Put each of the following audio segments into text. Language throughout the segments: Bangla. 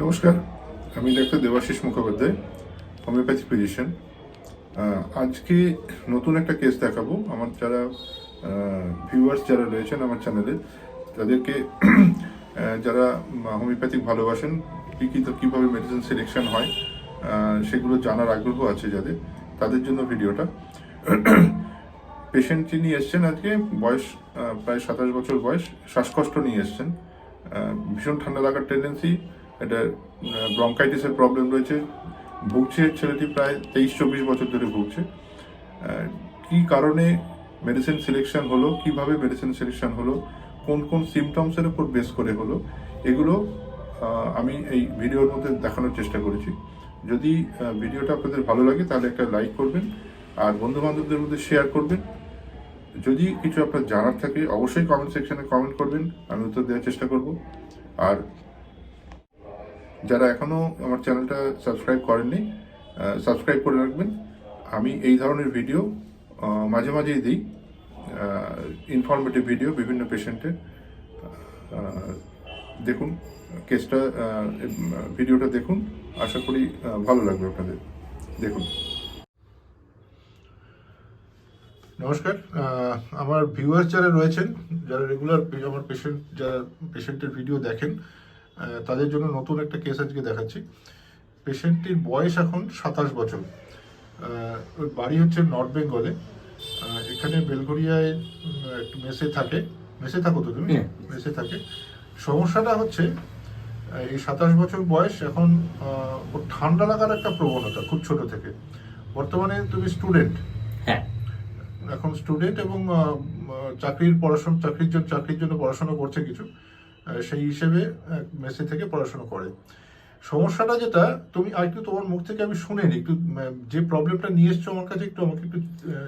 নমস্কার, আমি doctor Debashis Mukhopadhyay homeopathy physician. আজকে নতুন একটা কেস দেখাবো। আমার যারা ভিউয়ার্স যারা রয়েছেন আমার চ্যানেলে তাদেরকে যারা হোমিওপ্যাথিক ভালোবাসেন, কী কী, কীভাবে মেডিসিন সিলেকশন হয় সেগুলো জানার আগ্রহ আছে যাদের, তাদের জন্য ভিডিওটা। পেশেন্ট যিনি এসছেন আজকে, বয়স প্রায় সাতাশ বছর বয়স, শ্বাসকষ্ট নিয়ে এসছেন। ভীষণ ঠান্ডা লাগার টেন্ডেন্সি এটা ব্রঙ্কাইটিসের প্রবলেম রয়েছে। ভুগছে ছেলেটি প্রায় তেইশ চব্বিশ বছর ধরে ভুগছে। কি কারণে মেডিসিন সিলেকশন হলো? কীভাবে মেডিসিন সিলেকশন হলো? কোন কোন সিমটমসের উপর বেস করে হলো? এগুলো আমি এই ভিডিওর মধ্যে দেখানোর চেষ্টা করেছি। যদি ভিডিওটা আপনাদের ভালো লাগে, তাহলে একটা লাইক করবেন, আর বন্ধু বান্ধবদের মধ্যে শেয়ার করবেন। যদি কিছু আপনার জানার থাকে, অবশ্যই কমেন্ট সেকশনে কমেন্ট করবেন, আমি উত্তর দেওয়ার চেষ্টা করব। আর যারা এখনও আমার চ্যানেলটা সাবস্ক্রাইব করেননি সাবস্ক্রাইব করে রাখবেন। আমি এই ধরনের ভিডিও মাঝে মাঝেই দিই ইনফরমেটিভ ভিডিও বিভিন্ন পেশেন্টের দেখুন কেসটা ভিডিওটা দেখুন, আশা করি ভালো লাগবে আপনাদের। দেখুন। নমস্কার আমার ভিউয়ার্স যারা রয়েছেন, যারা রেগুলার আমার পেশেন্ট যারা পেশেন্টের ভিডিও দেখেন তাদের জন্য নতুন একটা কেস আজকে দেখাচ্ছি। পেশেন্টটির বয়স এখন সাতাশ বছর। বাড়ি হচ্ছে নর্থ বেঙ্গলে এখানে বেলঘরিয়ায় একটু মেসে থাকে। মেসে থাকো তো তুমি? হ্যাঁ। মেসে থাকে। সমস্যাটা হচ্ছে এই সাতাশ বছর বয়স এখন ওর ঠান্ডা লাগার একটা প্রবণতা খুব ছোট থেকে। বর্তমানে তুমি স্টুডেন্ট হ্যাঁ। এখন স্টুডেন্ট এবং চাকরির পড়াশোনা চাকরির জন্য চাকরির জন্য পড়াশোনা করছে কিছু। সেই হিসেবে মেসে থেকে পড়াশোনা করে। সমস্যাটা যেটা তুমি আর একটু তোমার মুখ থেকে আমি শুনে শুনিনি একটু যে প্রবলেমটা নিয়ে এসছো আমার কাছে একটু আমাকে একটু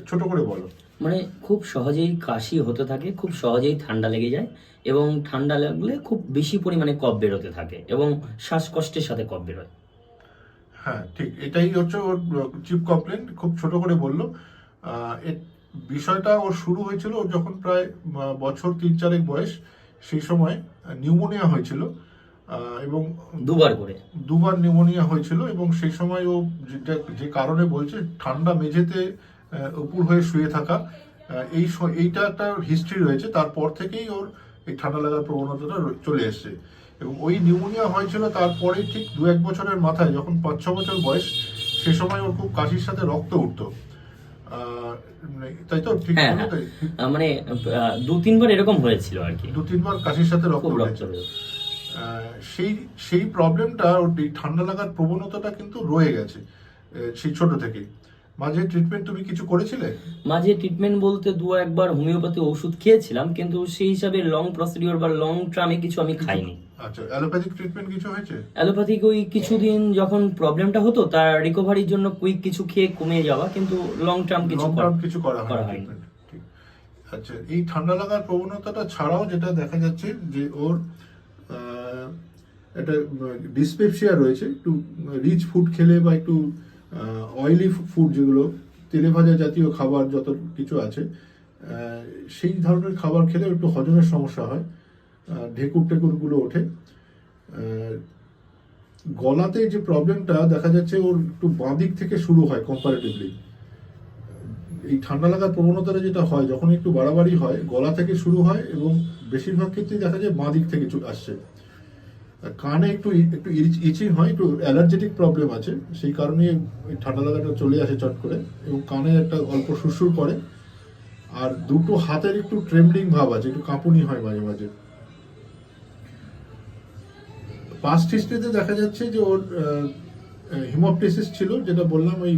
ছোট করে বলো। মানে খুব সহজেই কাশি হতে থাকে খুব সহজেই ঠান্ডা লেগে যায় এবং ঠান্ডা লাগলে খুব বেশি পরিমাণে কফ বেরোতে থাকে এবং শ্বাসকষ্টের সাথে কফ বেরোয়। হ্যাঁ ঠিক। এটাই হচ্ছে ওর চিপ কমপ্লেন খুব ছোট করে বলল। বিষয়টা ওর শুরু হয়েছিল ওর যখন প্রায় বছর তিন চারেক বয়স। সেই সময় নিউমোনিয়া হয়েছিল এবং দুবার করে। দুবার নিউমোনিয়া হয়েছিল এবং সেই সময় ও যেটা যে কারণে বলছে ঠান্ডা মেঝেতে উপুর হয়ে শুয়ে থাকা এই এইটা একটা হিস্ট্রি রয়েছে। তারপর থেকেই ওর এই ঠান্ডা লাগার প্রবণতাটা চলে এসছে। এবং ওই নিউমোনিয়া হয়েছিল তারপরে ঠিক দু এক বছরের মাথায় যখন পাঁচ ছ বছর বয়স সে সময় ওর খুব কাশির সাথে রক্ত উঠতো। তাই তো ঠিক হ্যাঁ, হ্যাঁ। তাই? মানে দু তিনবার এরকম হয়েছিল আর কি। দু তিনবার কাশির সাথে রক্ত রক্ত সেই সেই প্রবলেমটা এই ঠান্ডা লাগার প্রবণতাটা কিন্তু রয়ে গেছে সেই ছোট থেকে। মাঝে ট্রিটমেন্ট তুমি কিছু করেছিলে? মাঝে ট্রিটমেন্ট বলতে দু একবার হোমিওপ্যাথি ওষুধ খেয়েছিলাম কিন্তু সেই হিসাবে লং প্রসিডিওর বা লং টার্মে কিছু আমি খাইনি। আচ্ছা অ্যালোপ্যাথিক ট্রিটমেন্ট কিছু হয়েছে? অ্যালোপ্যাথিক ওই কিছুদিন যখন প্রবলেমটা হতো তার রিকভারির জন্য কুইক কিছু খেয়ে কমে যাওয়া কিন্তু লং টার্ম কিছু টার্ম কিছু করা হয় আচ্ছা এই ঠান্ডা লাগার প্রবণতাটা ছাড়াও যেটা দেখা যাচ্ছে যে ওর একটা ডিসপেপসিয়া রয়েছে একটু রিচ ফুড খেলে বা একটু অয়েলি ফুড যেগুলো তেলে ভাজা জাতীয় খাবার যত কিছু আছে সেই ধরনের খাবার খেলে একটু হজমের সমস্যা হয়। ঢেকুর টেকুরগুলো ওঠে। গলাতে যে প্রবলেমটা দেখা যাচ্ছে ওর একটু বাঁদিক থেকে শুরু হয় কম্পারেটিভলি এই ঠান্ডা লাগার প্রবণতাটা যেটা হয় যখন একটু বাড়াবাড়ি হয়, গলা থেকে শুরু হয় এবং বেশিরভাগ ক্ষেত্রেই দেখা যায় বাঁ দিক থেকে আসছে। কানে একটু একটু ইচিং হয়, একটু অ্যালার্জেটিক প্রবলেম আছে, সেই কারণে ঠান্ডা লাগাটা চলে আসে চট করে এবং কানে একটা অল্প সুরসুর করে। আর দুটো হাতের একটু ট্রেমলিং ভাব আছে, একটু কাঁপুনি হয় মাঝে মাঝে। পাস্ট হিস্ট্রিতে দেখা যাচ্ছে যে ওর হিমোপ্টেসিস ছিল যেটা বললাম ওই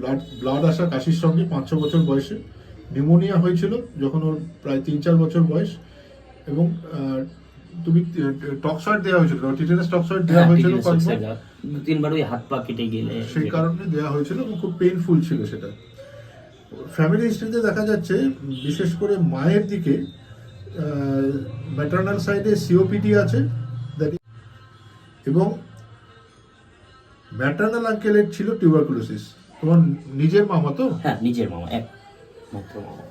ব্লাড ব্লাড আসা কাশির সঙ্গে পাঁচ ছ বছর বয়সে। নিউমোনিয়া হয়েছিল যখন ওর প্রায় তিন চার বছর বয়স। এবং তুমি টক্সয়েড দেওয়া হয়েছিল টিটেনাস টক্সয়েড দেওয়া হ্যাঁ, হয়েছিল তিনবার ওই হাত পা কেটে গেলে সেই কারণে দেওয়া হয়েছিল এবং খুব পেইনফুল ছিল সেটা। ফ্যামিলি হিস্ট্রিতে দেখা যাচ্ছে বিশেষ করে মায়ের দিকে ম্যাটার্নাল সাইডে সিওপিডি আছে। এবং ম্যাটার্নাল আঙ্কেলের ছিল টিউবারকুলোসিস। তোমার নিজের মামা তো? হ্যাঁ নিজের মামা এক মাত্র মামা।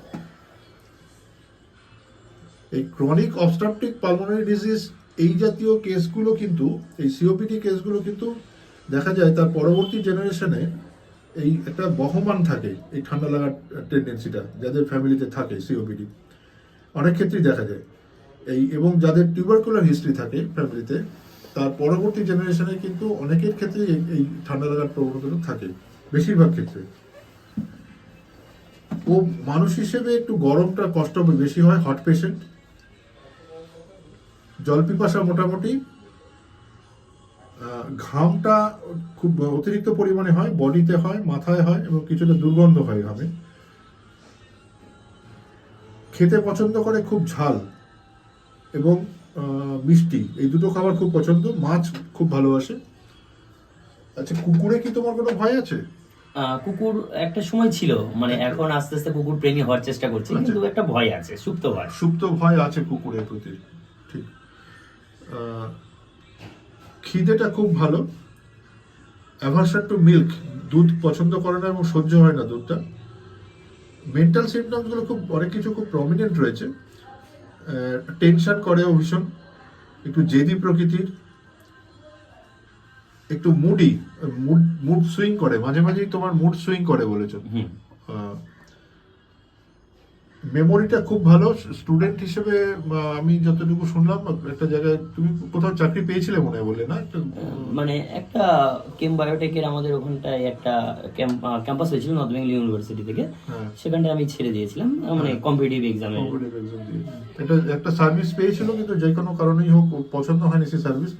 এই ক্রনিক অবস্ট্রাকটিভ পালমোনারি ডিজিজ এই জাতীয় কেসগুলো কিন্তু এই সিওপিডি কেসগুলো কিন্তু দেখা যায় তার পরবর্তী জেনারেশনে এই একটা বহমান থাকে এই ঠান্ডা লাগার টেন্ডেন্সিটা যাদের ফ্যামিলিতে থাকে সিওপিডি অনেক ক্ষেত্রেই দেখা যায়। এই এবং যাদের টিউবারকুলার হিস্ট্রি থাকে ফ্যামিলিতে তার পরবর্তী জেনারেশনে কিন্তু অনেকের ক্ষেত্রেই এই- ঠান্ডা লাগার প্রবণতাটা থাকে, বেশিরভাগ ক্ষেত্রে। ও মানুষ হিসেবে একটু গরমটা কষ্ট বেশি হয় হট পেশেন্ট জল পিপাসা মোটামুটি ঘামটা খুব অতিরিক্ত পরিমাণে হয়, বডিতে হয়, মাথায় হয় এবং কিছুটা দুর্গন্ধ হয় ঘামে। খেতে পছন্দ করে খুব ঝাল এবং মিষ্টি। এই দুটো খাবার খুব পছন্দ মাছ খুব ভালোবাসে। আচ্ছা কুকুরে কি তোমার কোনো ভয় আছে? কুকুর একটা সময় ছিল মানে এখন আস্তে আস্তে কুকুর প্রেমী হওয়ার চেষ্টা করছি আচ্ছা। কিন্তু একটা ভয় আছে সুপ্ত ভয়। সুপ্ত ভয় আছে কুকুরের প্রতি ঠিক। খিদেটা খুব ভালো। অ্যাভারশন টু মিল্ক দুধ পছন্দ করে না এবং সহ্য হয় না দুধটা। মেন্টাল সিমটমসগুলো খুব অনেক কিছু খুব প্রমিনেন্ট রয়েছে। টেনশন করে ও ভীষণ। একটু জেদি প্রকৃতির একটু মুডি মুড মুড সুইং করে। মাঝে মাঝেই তোমার মুড সুইং করে বলেছ। মেমোরিটা খুব ভালো। স্টুডেন্ট হিসেবে আমি যতটুকু শুনলাম একটা জায়গায় তুমি কোথাও চাকরি পেয়েছিলে মনে হয় বললে না? মানে একটা কেম বায়োটেকের আমাদের ওখানটায় একটা ক্যাম্পাস হয়েছিল নর্থ বেঙ্গল ইউনিভার্সিটি থেকে। হ্যাঁ। সেখানটায় আমি ছেড়ে দিয়েছিলাম মানে কম্পিটিটিভ এক্সামে। এটা একটা সার্ভিস পেয়েছিল কিন্তু যে কোনো কারণেই হোক পছন্দ হয়নি সেই সার্ভিস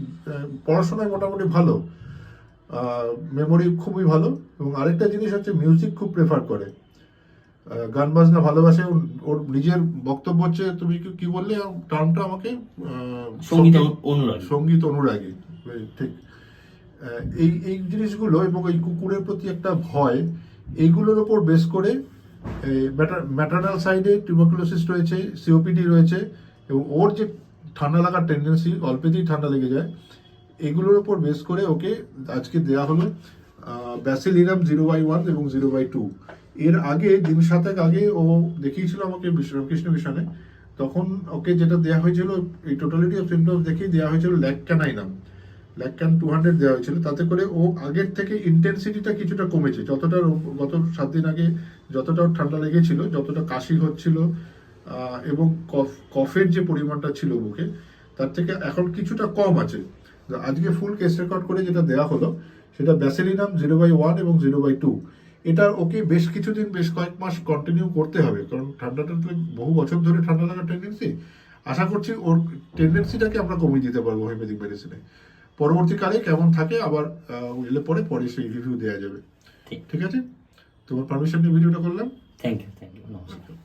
পড়াশোনায় মোটামুটি ভালো। মেমোরি খুবই ভালো। এবং আরেকটা জিনিস হচ্ছে মিউজিক খুব প্রেফার করে। গান বাজনা ভালোবাসে ওর- নিজের বক্তব্য হচ্ছে তুমি কি- বললে? টার্মটা আমাকে সংগীত সঙ্গীত- অনুরাগী। সংগীত অনুরাগী। ঠিক। এই এই জিনিসগুলো এবং এই কুকুরের প্রতি একটা ভয় এইগুলোর ওপর বেস করে ম্যাটার্নাল সাইডে টিউবাকুলোসিস রয়েছে সিওপিডি রয়েছে এবং ওর যে ঠান্ডা লাগার টেন্ডেন্সি অল্পেতেই ঠান্ডা লেগে যায় এগুলোর ওপর বেস করে ওকে আজকে দেয়া হলো ব্যাসিলিনাম জিরো বাই ওয়ান এবং জিরো বাই টু। এর আগে, দিন সাতেক আগে ও দেখিয়েছিল আমাকে রামকৃষ্ণ মিশনে। তখন ওকে যেটা দেওয়া হয়েছিল, এই টোটালিটি অফ সিমটমস দেখেই দেওয়া হয়েছিল ল্যাকক্যানাইনাম। ল্যাকক্যান টু হান্ড্রেড দেওয়া হয়েছিল। তাতে করে ও আগের থেকে ইন্টেন্সিটিটা কিছুটা কমেছে। যতটা গত সাত দিন আগে যতটা ঠান্ডা লেগেছিল, যতটা কাশি হচ্ছিল এবং কফ কফের যে পরিমাণটা ছিল বুকে, তার থেকে এখন কিছুটা কম আছে। আজকে ফুল কেস রেকর্ড করে যেটা দেওয়া হলো, সেটা ব্যাসেলিনাম জিরো বাই ওয়ান এবং জিরো বাই টু এটা ওকে বেশ কিছুদিন বেশ কয়েক মাস কন্টিনিউ করতে হবে কারণ ঠান্ডাটা তো বহু বছর ধরে ঠান্ডা লাগার টেন্ডেন্সি আশা করছি ওর টেন্ডেন্সিটাকে আমরা কমিয়ে দিতে পারব হোমিওপ্যাথিক মেডিসিনে পরবর্তীকালে কেমন থাকে আবার এলে পরে পরে সেই রিভিউ দেওয়া যাবে। ঠিক। আছে? তোমার পারমিশন নিয়ে ভিডিওটা করলাম। থ্যাংক ইউ থ্যাংক ইউ নমস্কার।